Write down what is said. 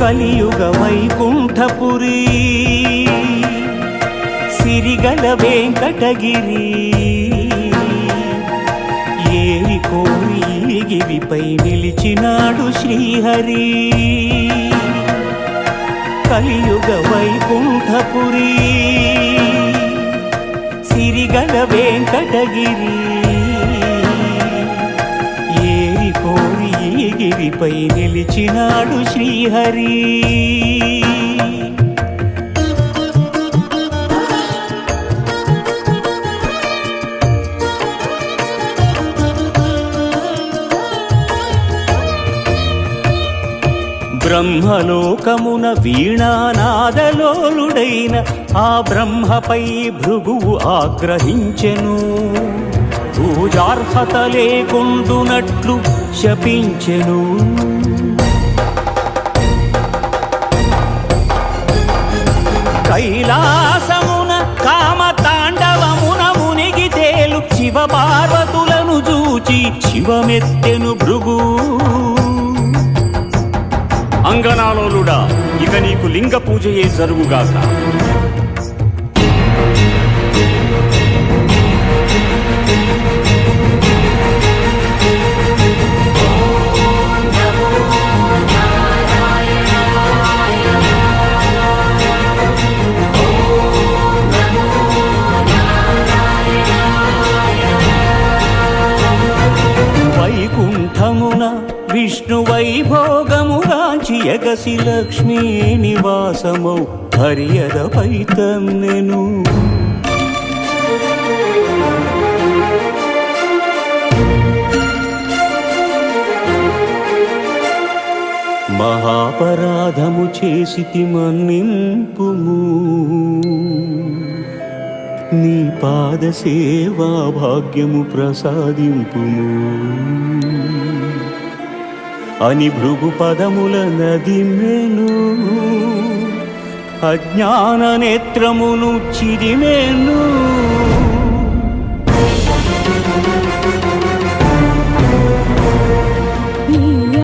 కలియుగ వైకుంఠపురి సిరిగల వెంకటగిరి. ఏరి కోరి గిరిపై నిలిచినాడు శ్రీహరి. కలియుగ వైకుంఠపురి గిరిపై నిలిచినాడు శ్రీహరి. బ్రహ్మలోకమున వీణానాదలోలుడైన ఆ బ్రహ్మపై భృగువు ఆగ్రహించెను. అర్హత లేకుండునట్లు శపించెను. కైలాసమున కామ తాండవమున మునిగి తేలు శివ పార్వతులను చూచి శివమెత్తెను భృగు. అంగనాలోలుడా ఇక నీకు లింగ పూజయే జరుగుగాక. విష్ణు వైభోగముగాంచి ఎగసి లక్ష్మీ నివాసమౌ హరియదపై తన్నెను మహాపరాధము చేసి మన్నింపుము. నీ పాద సేవా భాగ్యము ప్రసాదింపుము. అని భృగు పదముల నదిమెను అజ్ఞాన నేత్రమును చిరిమెను.